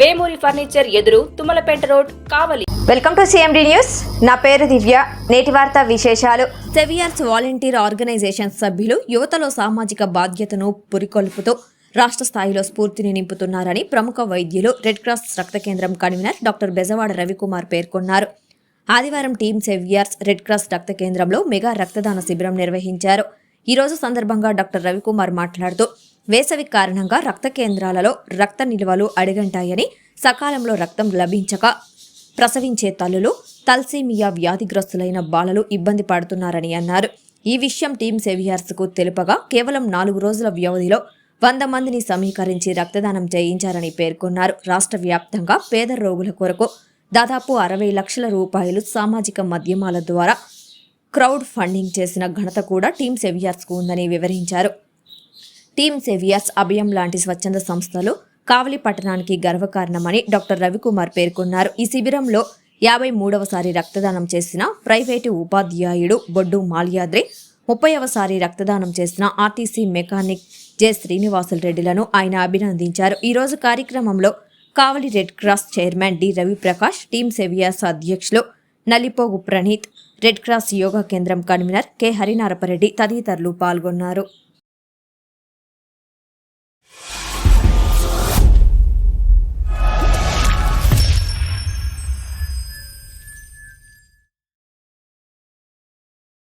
Vemuri furniture ఎదురు Tummalapeta road Kavali. Welcome to CMD news నా పేరు దివ్య. నేటి వార్త విశేషాలు. సెవియర్స్ వాలంటీర్ ఆర్గనైజేషన్ సభ్యులు యువతలో సామాజిక బాధ్యతను పురికొల్పుతూ రాష్ట్ర స్థాయిలో స్ఫూర్తిని నింపుతున్నారని ప్రముఖ వైద్యులు రెడ్ క్రాస్ రక్త కేంద్రం కన్వీనర్ డాక్టర్ బెజవాడ రవికుమార్ పేర్కొన్నారు. ఆదివారం టీమ్ సెవియర్స్ రెడ్ క్రాస్ రక్త కేంద్రంలో మెగా రక్తదాన శిబిరం నిర్వహించారు. ఈరోజు సందర్భంగా డాక్టర్ రవికుమార్ మాట్లాడుతూ వేసవి కారణంగా రక్త కేంద్రాలలో రక్త నిల్వలు అడిగంటాయని సకాలంలో రక్తం లభించక ప్రసవించే తల్లులు తల్సీమియా వ్యాధిగ్రస్తులైన బాలలు ఇబ్బంది పడుతున్నారని అన్నారు. ఈ విషయం టీం సెవియర్స్కు తెలుపగా కేవలం నాలుగు రోజుల వ్యవధిలో వంద మందిని సమీకరించి రక్తదానం చేయించారని పేర్కొన్నారు. రాష్ట్ర వ్యాప్తంగా పేద రోగుల కొరకు దాదాపు అరవై లక్షల రూపాయలు సామాజిక మాధ్యమాల ద్వారా క్రౌడ్ ఫండింగ్ చేసిన ఘనత కూడా టీమ్ సెవియర్స్కు ఉందని వివరించారు. టీమ్ సేవియర్స్ అభయం లాంటి స్వచ్ఛంద సంస్థలు కావలి పట్టణానికి గర్వకారణమని డాక్టర్ రవికుమార్ పేర్కొన్నారు. ఈ శిబిరంలో యాభై మూడవసారి రక్తదానం చేసిన ప్రైవేటు ఉపాధ్యాయుడు బొడ్డు మాల్యాద్రి ముప్పైవసారి రక్తదానం చేసిన ఆర్టీసీ మెకానిక్ జె. శ్రీనివాసులు రెడ్డిలను ఆయన అభినందించారు. ఈరోజు కార్యక్రమంలో Kavali red cross chairman D. Raviprakash team saviours అధ్యక్షులు నలిపోగు ప్రణీత్ రెడ్ క్రాస్ యోగా కేంద్రం కన్వీనర్ కె. హరినారపరెడ్డి తదితరులు పాల్గొన్నారు.